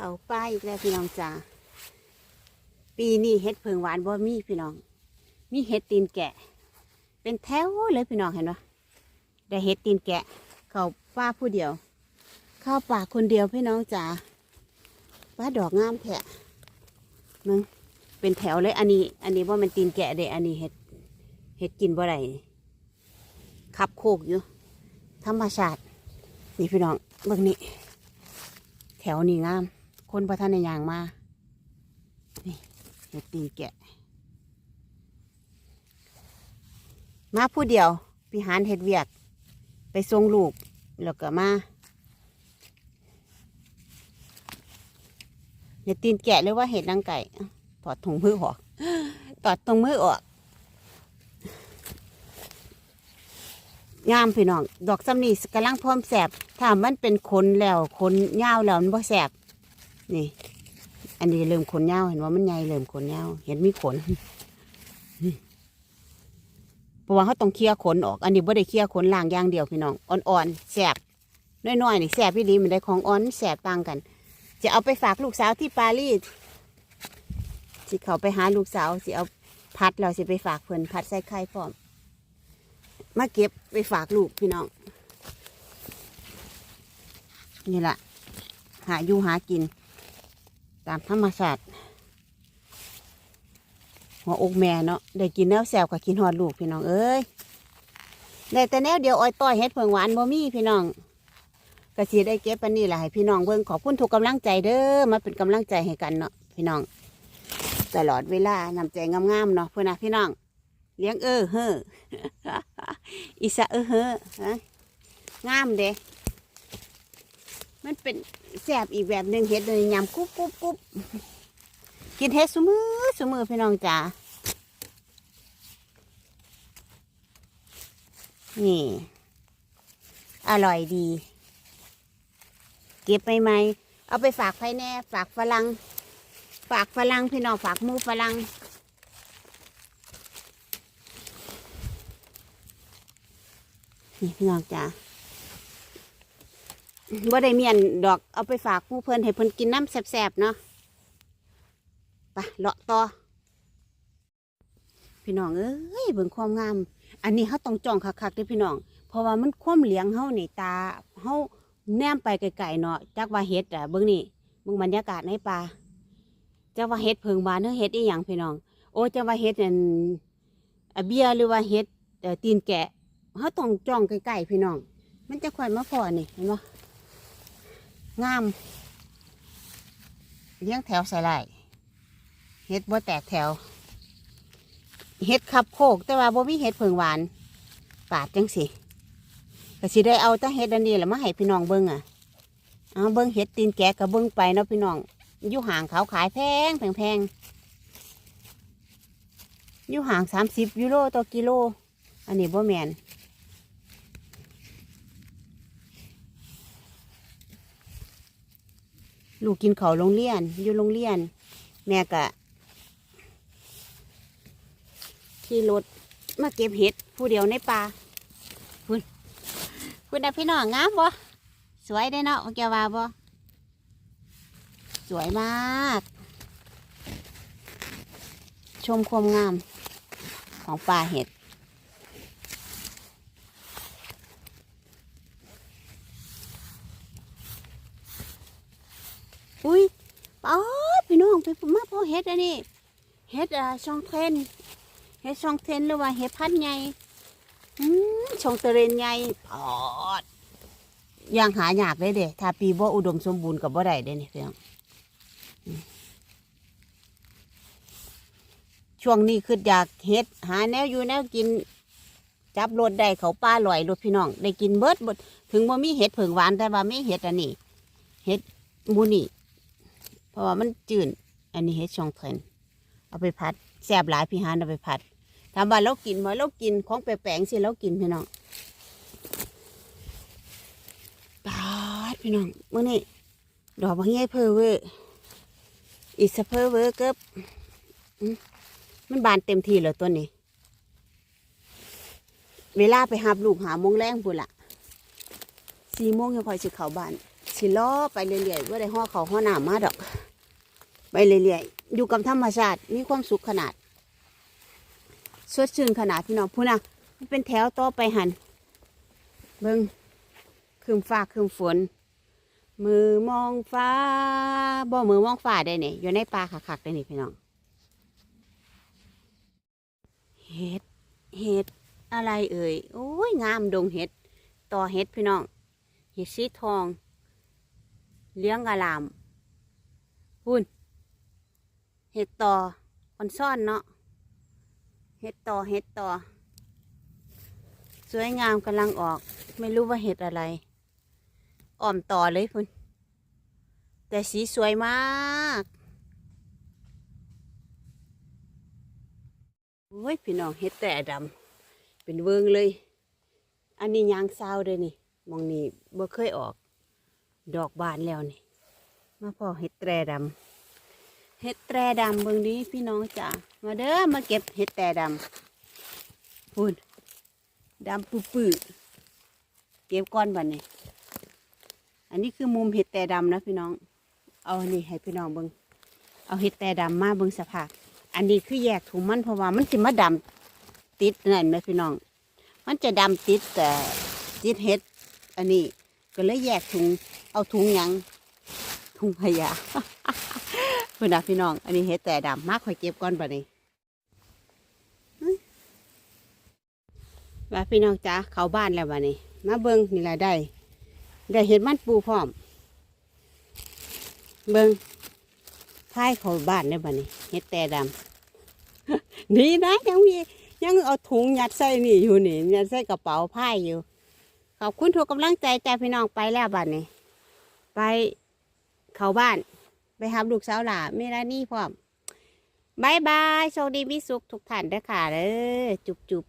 เขาป้ายอีกแล้วพี่น้องจ้าปีนี้เห็ดเพิงหวานบ่มีพี่น้อง มีเห็ดตีนแกะ เป็นแถวเลยพี่น้องเห็นปะได้เห็ดตีนแกะ เขาป้าผู้เดียว เข้าป่าคนเดียวพี่น้องจ๋าป้าดอกงามแท้มึงเป็นแถวเลยอันนี้ อันนี้ว่ามันตีนแกะเด้อันนี้เห็ดเห็ดกินบ่ได้นี่ขับโคกอยู่ธรรมชาตินี่พี่น้องเบิ่งนี่แถวนี่งาม คนประทานในยางมา นี่เห็ดตีนแกะ มาผู้เดียวพี่หานเห็ดเวียก ไปส่งลูก แล้วก็มาเห็ดตีนแกะหรือว่าเห็ดนางไก่ถอดถุงมือออกถอดตรงมือออกงามพี่น้อง ดอกซ้ำนี่กำลังพร้อมแสบถ้ามันเป็นขนแล้วขนยาวแล้วมันบ่แสบ นี่ อันนี้เริ่มขนยาเห็นว่ามันใหญ่เริ่มขนยาเห็นมีขนเพราะว่าเขาต้องเคลียร์ขนออก อันนี้บ่ได้เคลียร์ขนล่างอย่างเดียวพี่น้องอ่อนๆแสบน้อยๆนี่แสบพี่ดีมันได้ของอ่อนแสบต่างกัน จะเอาไปฝากลูกสาวที่ปารีสสิเขาไปหาลูกสาวสิเอาพัดเราสิไปฝากเพิ่นพัดใส่ไข่พร้อมมาเก็บไปฝากลูกพี่น้อง นี่แหละหาอยู่หากิน ตามธรรมชาติหัวอกแม่เนาะได้กินแนวแซวกับกินหอดลูกพี่น้องเอ้ยได้แต่แนวเดียวอ้อยต้อยเฮ็ดเพิงหวานบ่มีพี่น้องก็สิได้เก็บปันนี้แหละให้พี่น้องเบิ่งขอบคุณทุกกำลังใจเด้อมาเป็นกำลังใจให้กันเนาะพี่น้อง ตลอดเวลานำใจงามๆเนาะเพื่อนนะพี่น้อง เลี้ยงเออเฮ้ออีสะเออเฮ้อฮะงามเด้ มันเป็นแสบอีกแบบหนึ่งเห็ดเลยยำกุ๊บกุ๊บกุ๊บกินเห็ดสมือสมือพี่น้องจ๋านี่ อร่อยดี เก็บไปไหมเอาไปฝากไผแน่ ฝากฝรั่งฝากฝรั่งพี่น้องฝากมูฝรั่งนี่พี่น้องจ้า บ่ได้เมียนดอกเอาไปฝากผู้เพิ่นให้เพิ่นกินน้ำแซ่บๆเนาะไปเลาะต่อ พี่น้องเอ้ยเบิ่งความงาม อันนี้เขาต้องจ้องคักๆเด้อพี่น้อง เพราะว่ามันความเหลียงเฮาในตาเฮาแนมไปไกลๆเนาะจักว่าเฮ็ดอะเบิ่งนี่เบิ่งบรรยากาศในป่าจักว่าเฮ็ดเพิงบานเด้อเฮ็ดอีหยังพี่น้อง โอ้จักว่าเฮ็ดนั่นอเบียหรือว่าเฮ็ดตีนแกะเขาต้องจ้องใกลๆพี่น้อง มันจะคอยมาพอนี่เห็นไหม งามเลี้ยงแถวใส่ไหลเห็ดบ่แตกแถว เห็ดขับโคก แต่ว่าบ่มีเห็ดเพิงหวานปาดจังสิก็สิได้เอาแต่เห็ดอันนี้แหละมาให้พี่น้องเบิ่งอะเอาเบิ่งเห็ดตีนแกะกับเบิ่งไปเนาะพี่น้องอยู่ห่างเขาขายแพงแพงแพงอยู่ห่างสามสิบยูโรต่อกิโล อันนี้บ่แมน ลูกกินเขาโรงเรียน อยู่โรงเรียน แม่กะขี่รถมาเก็บเห็ด ผู้เดียวในป่าคุณคุณนะพี่น้องงามบ่สวยได้เนาะแกว่าบ่สวยมาก ชมความงามของป่าเห็ด อุ้ย ป้าดพี่น้องไปมาพอเฮ็ดอันนี้เฮ็ดอ่าช่องเทนเฮ็ดช่องเทนหรือว่าเฮ็ดพันใหญ่อืมช่องเตเรนใหญ่ปอดย่างหายากเลยเด้ถ้าปีบ่อุดมสมบูรณ์กับบ่ได้เด้นี่พี่น้องช่วงนี้คืออยากเฮ็ด หาแนวอยู่แนวกิน จับรถได้เขาป้าลอยรถพี่น้อง ได้กินเบิดบดถึงว่ามีเห็ดเผิงหวานแต่ว่าไม่เห็ดอันนี้เห็ดมูนี่ เพราะว่ามันจืดอันนี้เฮ็ดช่องเทนเอาไปผัดแซ่บหลายพี่ฮานเอาไปผัดถามว่าเรากินไหมเรากินของแปลกๆสิเรากินพี่น้องปาดพี่น้องเมื่อนี้ดอกบางใหญ่เพอเวออีสเพอเวอเกือบมันบานเต็มทีเลยตัวนี้ เวลาไปหาลูกหาโมงแรงพุ่นละสี่โมงยังคอยสิเข้าบ้านสิล้อไปเรื่อยๆว่าได้ห่อเขาห่อหนามมาดอก ไปเรื่อยๆอยู่กับธรรมชาติมีความสุขขนาดสดชื่นขนาดพี่น้องพูดนะมันเป็นแถวต่อไปหันเบิงคืมฟ้าคืมฝน มือมองฟ้าบ่มือมองฟ้าได้เนี่ยอยู่ในป่าคักๆได้นี่พี่น้องเห็ดเห็ดอะไรเอ่ยโอ้ยงามดงเห็ดต่อเห็ดพี่น้องเห็ดสีทอง เลี้ยงอารามพุ่น เห็ดต่ออ่อนซ่อนเนาะเห็ดต่อเห็ดต่อ สวยงามกำลังออก ไม่รู้ว่าเห็ดอะไร อ่อมต่อเลยพุ่นแต่สีสวยมากโอ้ยพี่น้องเห็ดแต่ดำเป็นเวิงเลย อันนี้ยางซาวเลยนี่มองนี่บ่เคยออก ดอกบานแล้วนี่ มาพอเห็ดแตรดำ เห็ดแตรดำเบิ่งนี้พี่น้องจ๋ามาเด้อมาเก็บเห็ดแตรดำพุ่นดำปื้อๆเก็บก้อนบันนี้ อันนี้คือมุมเห็ดแต่ดำนะพี่น้อง เอาอันนี้ให้พี่น้องเบิงเอาเห็ดแต่ดำมาเบิงสภาพอันนี้คือแยกถุงมันเพราะว่ามันสิมาดำติดนั่นไหมพี่น้อง มันจะดำติดแต่ติดเห็ด อันนี้ก็เลยแยกถุงเอาถุงยังถุงพยา พื่อนนะพี่น้อง อันนี้เห็ดแต่ดำมากคอยเก็บก่อนบัดนี้ว่าพี่น้องจ้าเขาบ้านแล้วบัดนี้มาเบิงนี่แหละได้ ได้เห็ดมันปูพร้อม เบิงพายเขาบ้านได้บ่นี่เห็ดแต่ดำดีนะยังมียังเอาถุงยัดใส่นี่อยู่นี่ยัดใส่กระเป๋าพายอยู่ขอบคุณทุกกำลังใจจ้าพี่น้องไปแล้วบ้านนี้ ไปเขาบ้าน ไปหาลูกสาวหล่าเมลานี่พร้อมบายบายโชคดีมีสุขทุกท่านเด้อค่ะเด้อจุบจุบ